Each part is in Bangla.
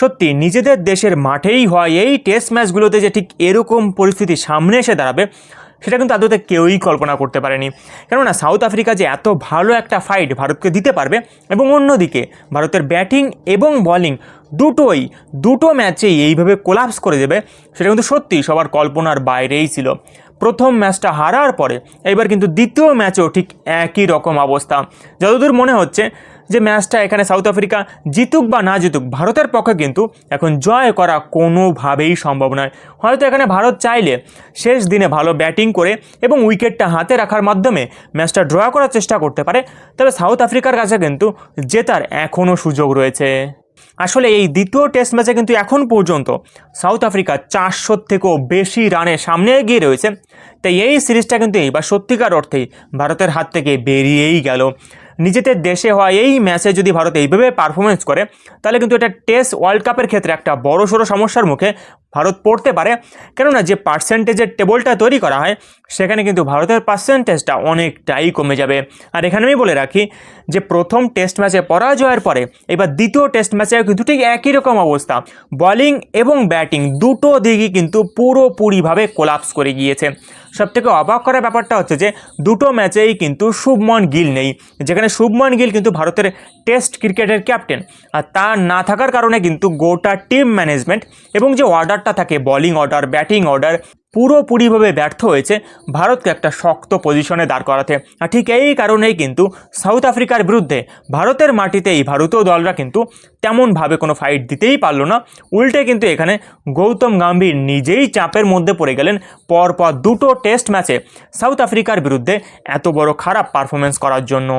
সত্যি, নিজেদের দেশের মাঠেই হয় এই টেস্ট ম্যাচগুলোতে যে ঠিক এরকম পরিস্থিতি সামনে এসে দাঁড়াবে, সেটা কিন্তু আদতে কেউই কল্পনা করতে পারেনি। কেননা সাউথ আফ্রিকা যে এত ভালো একটা ফাইট ভারতকে দিতে পারবে এবং অন্যদিকে ভারতের ব্যাটিং এবং বলিং দুটোই, দুটো ম্যাচেই এইভাবে কোলাপস করে দেবে, সেটা কিন্তু সত্যি সবার কল্পনার বাইরেই ছিল। প্রথম ম্যাচটা হারার পরে, এবার কিন্তু দ্বিতীয় ম্যাচেও ঠিক একই রকম অবস্থা। যতদূর মনে হচ্ছে যে ম্যাচটা এখানে সাউথ আফ্রিকা জিতুক বা না জিতুক, ভারতের পক্ষে কিন্তু এখন জয় করা কোনোভাবেই সম্ভব নয়। হয়তো এখানে ভারত চাইলে শেষ দিনে ভালো ব্যাটিং করে এবং উইকেটটা হাতে রাখার মাধ্যমে ম্যাচটা ড্র করার চেষ্টা করতে পারে, তবে সাউথ আফ্রিকার কাছে কিন্তু জেতার এখনও সুযোগ রয়েছে। আসলে এই দ্বিতীয় টেস্ট ম্যাচে কিন্তু এখন পর্যন্ত সাউথ আফ্রিকা চারশোর থেকেও বেশি রানে সামনে এগিয়ে রয়েছে। তাই এই সিরিজটা কিন্তু এইবার সত্যিকার অর্থেই ভারতের হাত থেকে বেরিয়েই গেল। নিজেদের দেশে হওয়া এই ম্যাচে যদি ভারত এইভাবে পারফরমেন্স করে, তাহলে কিন্তু এটা টেস্ট ওয়ার্ল্ড কাপের ক্ষেত্রে একটা বড় সড়ো সমস্যার মুখে ভারত পড়তে পারে। কেননা যে পার্সেন্টেজের টেবলটা তৈরি করা হয়, সেখানে কিন্তু ভারতের পার্সেন্টেজটা অনেকটাই কমে যাবে। আর এখানে আমি বলে রাখি যে প্রথম টেস্ট ম্যাচে পরাজয়ের পরে, এবার দ্বিতীয় টেস্ট ম্যাচে কিন্তু ঠিক একই রকম অবস্থা। বলিং এবং ব্যাটিং দুটো দিকই কিন্তু পুরোপুরিভাবে কোলাপস করে গিয়েছে। সবথেকে অবাক করার ব্যাপারটা হচ্ছে যে দুটো ম্যাচেই কিন্তু শুভমন গিল নেই, যেখানে শুভমন গিল কিন্তু ভারতের টেস্ট ক্রিকেটের ক্যাপ্টেন আর তা না থাকার কারণে কিন্তু গোটা টিম ম্যানেজমেন্ট এবং যে অর্ডারটা থাকে বলিং অর্ডার ব্যাটিং অর্ডার পুরোপুরিভাবে ব্যর্থ হয়েছে ভারতকে একটা শক্ত পজিশনে দাঁড় করাতে। আর ঠিক এই কারণেই কিন্তু সাউথ আফ্রিকার বিরুদ্ধে ভারতের মাটিতেই ভারতীয় দলরা কিন্তু তেমনভাবে কোনো ফাইট দিতেই পারল না। উল্টে কিন্তু এখানে গৌতম গাম্ভীর নিজেই চাপের মধ্যে পড়ে গেলেন। পরপর দুটো টেস্ট ম্যাচে সাউথ আফ্রিকার বিরুদ্ধে এত বড় খারাপ পারফরমেন্স করার জন্য।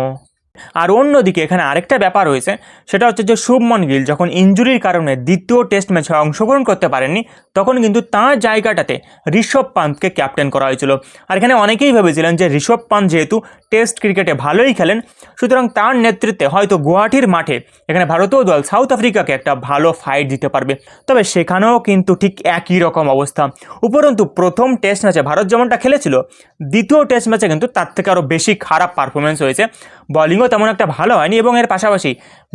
আর অন্যদিকে এখানে আরেকটা ব্যাপার রয়েছে, সেটা হচ্ছে যে শুভমন গিল যখন ইঞ্জুরির কারণে দ্বিতীয় টেস্ট ম্যাচে অংশগ্রহণ করতে পারেননি, তখন কিন্তু তাঁর জায়গাটাতে ঋষভ পান্তকে ক্যাপ্টেন করা হয়েছিল। আর এখানে অনেকেই ভেবেছিলেন যে ঋষভ পান্ত যেহেতু টেস্ট ক্রিকেটে ভালোই খেলেন, সুতরাং তার নেতৃত্বে হয়তো গুয়াহাটির মাঠে এখানে ভারতীয় দল সাউথ আফ্রিকাকে একটা ভালো ফাইট দিতে পারবে। তবে সেখানেও কিন্তু ঠিক একই রকম অবস্থা। উপরন্তু প্রথম টেস্ট ম্যাচে ভারত যেমনটা খেলেছিল, দ্বিতীয় টেস্ট ম্যাচে কিন্তু তার থেকে আরও বেশি খারাপ পারফরমেন্স হয়েছে। বলিংও তেমন একটা ভালো হয়নি এবং এর পাশাপাশি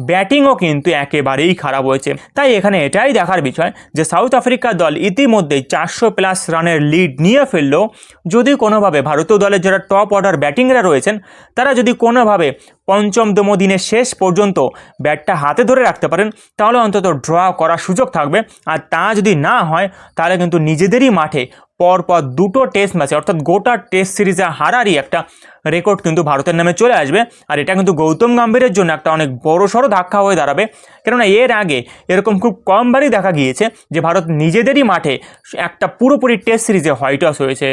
ব্যাটিংও কিন্তু একেবারেই খারাপ হয়েছে। তাই এখানে এটাই দেখার বিষয় যে সাউথ আফ্রিকা দল ইতিমধ্যেই চারশো প্লাস রানের লিড নিয়ে ফেললেও যদি কোনোভাবে ভারতীয় দলের যারা টপ অর্ডার ব্যাটিংরা রয়েছেন, তারা যদি কোনোভাবে পঞ্চমতম দিনের শেষ পর্যন্ত ব্যাটটা হাতে ধরে রাখতে পারেন, তাহলে অন্তত ড্র করার সুযোগ থাকবে। আর তা যদি না হয়, তাহলে কিন্তু নিজেদেরই মাঠে পরপর দুটো টেস্ট ম্যাচে অর্থাৎ গোটা টেস্ট সিরিজে হারারই একটা রেকর্ড কিন্তু ভারতের নামে চলে আসবে। আর এটা কিন্তু গৌতম গম্ভীরের জন্য একটা অনেক বড়সড় ধাক্কা হয়ে দাঁড়াবে। কেননা এর আগে এরকম খুব কমবারই দেখা গিয়েছে যে ভারত নিজেদেরই মাঠে একটা পুরোপুরি টেস্ট সিরিজে হোয়াইট হয়েছে।